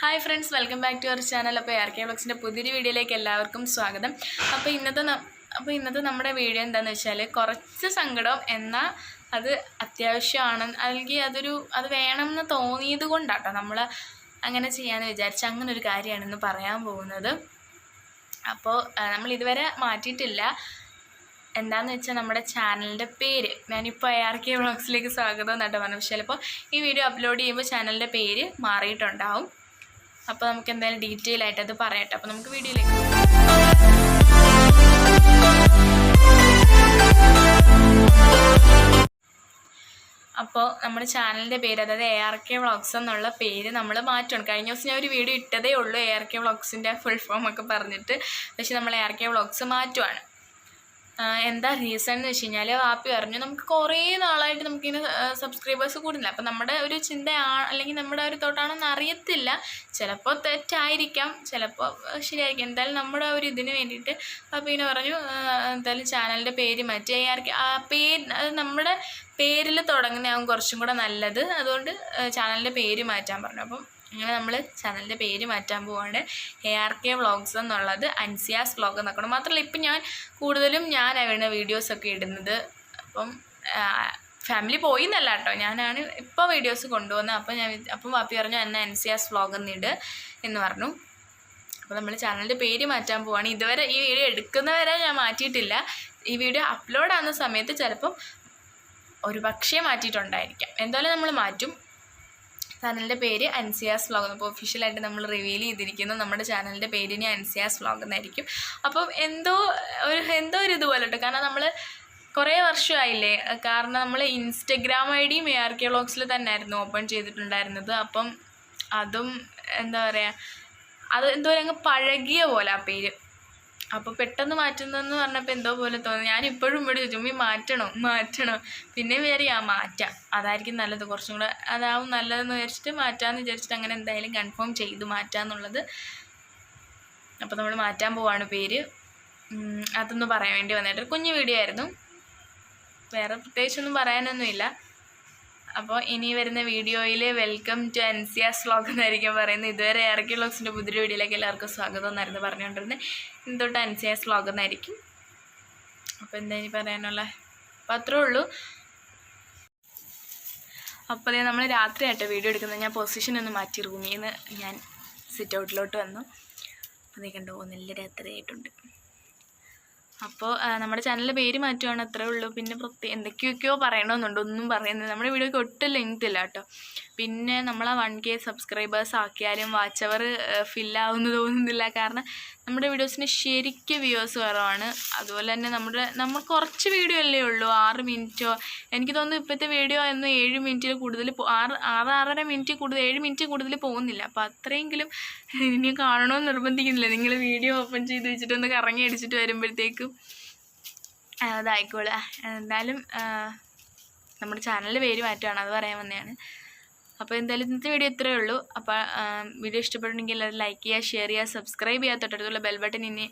Hi friends welcome back to our channel അപ്പോൾ R K ബ്ലോക്സിന്റെ പുതിയൊരു വീഡിയോയിലേക്ക് എല്ലാവർക്കും സ്വാഗതം. അപ്പോൾ ഇന്നത്തെ അപ്പോൾ ഇന്നത്തെ നമ്മുടെ വീഡിയോ എന്താണെന്ന് വെച്ചാൽ കുറച്ച് സങ്കടം എന്നാൽ അത് അത്യാവശ്യമാണ്. അല്ലെങ്കിൽ അതൊരു അത് വേണം എന്ന് തോന്നിയത് കൊണ്ടാട്ടോ നമ്മൾ അങ്ങനെ ചെയ്യാമെന്ന് വിചാരിച്ച അങ്ങനെ ഒരു കാര്യമാണെന്ന് പറയാൻ പോകുന്നത്. അപ്പോൾ നമ്മൾ ഇതുവരെ മാറ്റിയിട്ടില്ല. എന്താണെന്ന് വെച്ചാൽ നമ്മുടെ ചാനലിന്റെ പേര്. ഞാനിപ്പോൾ എ ആർ കെ വ്ളോഗ്സിലേക്ക് സ്വാഗതം എന്നാട്ടോ പറഞ്ഞു പക്ഷേ ചിലപ്പോൾ ഈ വീഡിയോ അപ്ലോഡ് ചെയ്യുമ്പോൾ ചാനലിന്റെ പേര് മാറിയിട്ടുണ്ടാവും. അപ്പോൾ നമുക്ക് എന്തായാലും ഡീറ്റെയിൽ ആയിട്ട് അത് പറയട്ടെ. അപ്പോൾ നമുക്ക് വീഡിയോയിലേക്ക് അപ്പോൾ നമ്മുടെ ചാനലിന്റെ പേര് അതായത് എ ആർ കെ വ്ളോഗ്സ് എന്നുള്ള പേര് നമ്മൾ മാറ്റണം കഴിഞ്ഞ ദിവസം ഞാൻ ഒരു വീഡിയോ ഇട്ടതേ ഉള്ളൂ എ ആർ കെ വ്ളോഗ്സിന്റെ ഫുൾ ഫോം ഒക്കെ പറഞ്ഞിട്ട്. പക്ഷേ നമ്മൾ എ ആർ കെ വ്ളോഗ്സ് മാറ്റുവാണ്. എന്താ റീസൺ എന്ന് വെച്ച് കഴിഞ്ഞാൽ വാപ്പി പറഞ്ഞു നമുക്ക് കുറേ നാളായിട്ട് നമുക്കിങ്ങനെ സബ്സ്ക്രൈബേഴ്സ് കൂടുന്നില്ല. അപ്പം നമ്മുടെ ഒരു ചിന്തയാ അല്ലെങ്കിൽ നമ്മുടെ ഒരു തോട്ടാണെന്ന് അറിയത്തില്ല. ചിലപ്പോൾ തെറ്റായിരിക്കാം. ചിലപ്പോൾ ശരിയായിരിക്കും. എന്തായാലും നമ്മുടെ ഒരു ഇതിന് വേണ്ടിയിട്ട് വാപ്പി ഇങ്ങനെ പറഞ്ഞു എന്തായാലും ചാനലിന്റെ പേര് മാറ്റി. ആ പേര് അത് നമ്മുടെ പേരിൽ തുടങ്ങുന്നതാകും കുറച്ചും കൂടെ നല്ലത്. അതുകൊണ്ട് ചാനലിന്റെ പേര് മാറ്റാൻ പറഞ്ഞു. അപ്പം അങ്ങനെ നമ്മൾ ചാനലിന്റെ പേര് മാറ്റാൻ പോവാണ്. എ ആർ കെ വ്ളോഗ്സ് എന്നുള്ളത് അൻസിയാസ് വ്ളോഗ് എന്നൊക്കെ മാത്രമല്ല ഇപ്പം ഞാൻ കൂടുതലും ഞാൻ ഞാനാണ് വീഡിയോസൊക്കെ ഇടുന്നത്. അപ്പം ഫാമിലി പോയി എന്നല്ല കേട്ടോ. ഞാനാണ് ഇപ്പോൾ വീഡിയോസ് കൊണ്ടുവന്നത് അപ്പം ഞാൻ അപ്പം വാപ്പി പറഞ്ഞു എന്നെ അൻസിയാസ് വ്ളോഗ് എന്നിട് എന്ന് പറഞ്ഞു. അപ്പോൾ നമ്മൾ ചാനലിന്റെ പേര് മാറ്റാൻ പോവാണ്. ഇതുവരെ ഈ വീഡിയോ എടുക്കുന്നവരെ ഞാൻ മാറ്റിയിട്ടില്ല. ഈ വീഡിയോ അപ്ലോഡ് ആകുന്ന സമയത്ത് ചിലപ്പം ഒരു പക്ഷേ മാറ്റിയിട്ടുണ്ടായിരിക്കാം. എന്തായാലും നമ്മൾ മാറ്റും. ചാനലിന്റെ പേര് അൻസിയാസ് വ്ളോഗ് അപ്പോൾ ഒഫീഷ്യലായിട്ട് നമ്മൾ റിവീൽ ചെയ്തിരിക്കുന്നു. നമ്മുടെ ചാനലിന്റെ പേരിന് അൻസിയാസ് വ്ലോഗ് എന്നായിരിക്കും. അപ്പം എന്തോ ഒരു എന്തോ ഒരു ഇതുപോലെ കേട്ടോ. കാരണം നമ്മൾ കുറേ വർഷമായില്ലേ? കാരണം നമ്മൾ ഇൻസ്റ്റഗ്രാം ഐ ഡിയും എ ആർ കെ വ്ളോഗ്സിൽ തന്നെയായിരുന്നു ഓപ്പൺ ചെയ്തിട്ടുണ്ടായിരുന്നത്. അപ്പം അതും എന്താ പറയുക അത് എന്തോ അങ്ങ് പഴകിയ പോലെ ആ പേര്. അപ്പോൾ പെട്ടെന്ന് മാറ്റുന്നതെന്ന് പറഞ്ഞപ്പോൾ എന്തോ പോലെ തോന്നി. ഞാൻ ഇപ്പോഴും ഇവിടെ ചുമ്മി മാറ്റണം മാറ്റണം. പിന്നെ വേറെ ആ മാറ്റാം. അതായിരിക്കും നല്ലത്. കുറച്ചും കൂടെ അതാവും നല്ലതെന്ന് വിചാരിച്ചിട്ട് മാറ്റാമെന്ന് വിചാരിച്ചിട്ട് അങ്ങനെ എന്തായാലും കൺഫേം ചെയ്തു മാറ്റാമെന്നുള്ളത് അപ്പോൾ നമ്മൾ മാറ്റാൻ പോവാണ് പേര്. അതൊന്ന് പറയാൻ വേണ്ടി വന്നിട്ട് കുഞ്ഞു വീഡിയോ ആയിരുന്നു. വേറെ പ്രത്യേകിച്ചൊന്നും പറയാനൊന്നുമില്ല. അപ്പോൾ ഇനി വരുന്ന വീഡിയോയിൽ വെൽക്കം ടു അൻസിയാസ് വ്ളോഗ് എന്നായിരിക്കും പറയുന്നത്. ഇതുവരെ ഇറക്കി വ്ളോഗ്സിന്റെ പുതിയ വീഡിയോയിലേക്ക് എല്ലാവർക്കും സ്വാഗതം എന്നായിരുന്നു പറഞ്ഞുകൊണ്ടിരുന്നത് ഇനി തൊട്ട് അൻസിയാസ് വ്ളോഗ് എന്നായിരിക്കും. അപ്പോൾ എന്താ ഇനി പറയാനുള്ള? അപ്പോൾ അത്രേ ഉള്ളൂ. അപ്പോൾ അതേ നമ്മൾ രാത്രിയായിട്ട് വീഡിയോ എടുക്കുന്നത്. ഞാൻ പൊസിഷൻ ഒന്ന് മാറ്റി റൂമിൽ നിന്ന് ഞാൻ സിറ്റ് ഔട്ടിലോട്ട് വന്നു. അപ്പോൾ നീ കണ്ടോ നല്ല രാത്രി ആയിട്ടുണ്ട് അപ്പോൾ നമ്മുടെ ചാനലിന്റെ പേര് മാറ്റുകയാണ് അത്രേ ഉള്ളൂ. പിന്നെ പ്രത്യേക എന്തൊക്കെയൊക്കെയോ പറയണമെന്നുണ്ട്. ഒന്നും പറയുന്നത് നമ്മുടെ വീഡിയോക്ക് ഒട്ടും ലെങ്ത് ഇല്ല കേട്ടോ. പിന്നെ നമ്മൾ ആ വൺ കെ സബ്സ്ക്രൈബേഴ്സ് ആക്കിയാലും വാച്ച് അവർ ഫില്ലാവുമെന്ന് തോന്നുന്നില്ല കാരണം നമ്മുടെ വീഡിയോസിന് ശരിക്കും വ്യൂവേഴ്സ് കുറവാണ്. അതുപോലെ തന്നെ നമ്മുടെ നമ്മൾ കുറച്ച് വീഡിയോ അല്ലേ ഉള്ളൂ ആറ് മിനിറ്റോ. എനിക്ക് തോന്നുന്നു ഇപ്പോഴത്തെ വീഡിയോ എന്ന് ഏഴ് മിനിറ്റിൽ കൂടുതൽ ആറ് ആറ് ആറര മിനിറ്റ് കൂടുതൽ ഏഴ് മിനിറ്റ് കൂടുതൽ പോകുന്നില്ല. അപ്പോൾ അത്രയെങ്കിലും ഇനി കാണണമെന്ന് നിർബന്ധിക്കുന്നില്ല. നിങ്ങൾ വീഡിയോ ഓപ്പൺ ചെയ്ത് വെച്ചിട്ടൊന്ന് കറങ്ങി അടിച്ചിട്ട് വരുമ്പോഴത്തേക്കും അതായിക്കോളാം എന്തായാലും നമ്മുടെ ചാനലിന്റെ പേര് മാറ്റുകയാണ് അത് പറയാൻ വന്നതാണ്. അപ്പോൾ എന്തായാലും ഇന്നത്തെ വീഡിയോ ഇത്രയേ ഉള്ളൂ. അപ്പോൾ വീഡിയോ ഇഷ്ടപ്പെട്ടുണ്ടെങ്കിൽ എല്ലാവരും ലൈക്ക് ചെയ്യുക ഷെയർ ചെയ്യുക സബ്സ്ക്രൈബ് ചെയ്യുക തൊട്ടടുത്തുള്ള ബെൽ ബട്ടൺ ഇനി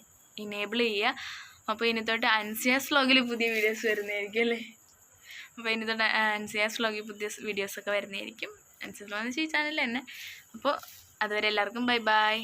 ഇനേബിൾ ചെയ്യുക. അപ്പോൾ ഇനി തൊട്ട് അൻസിയാസ് വ്ളോഗിൽ പുതിയ വീഡിയോസ് വരുന്നതായിരിക്കും അല്ലേ? അപ്പോൾ ഇനി തൊട്ട് അൻസിയാസ് വ്ളോഗിൽ പുതിയ വീഡിയോസൊക്കെ വരുന്നതായിരിക്കും. അൻസിയാസ് വ്ളോഗ് എന്ന് വെച്ചാൽ ചാനൽ തന്നെ. അപ്പോൾ അതുവരെ എല്ലാവർക്കും ബൈ ബൈ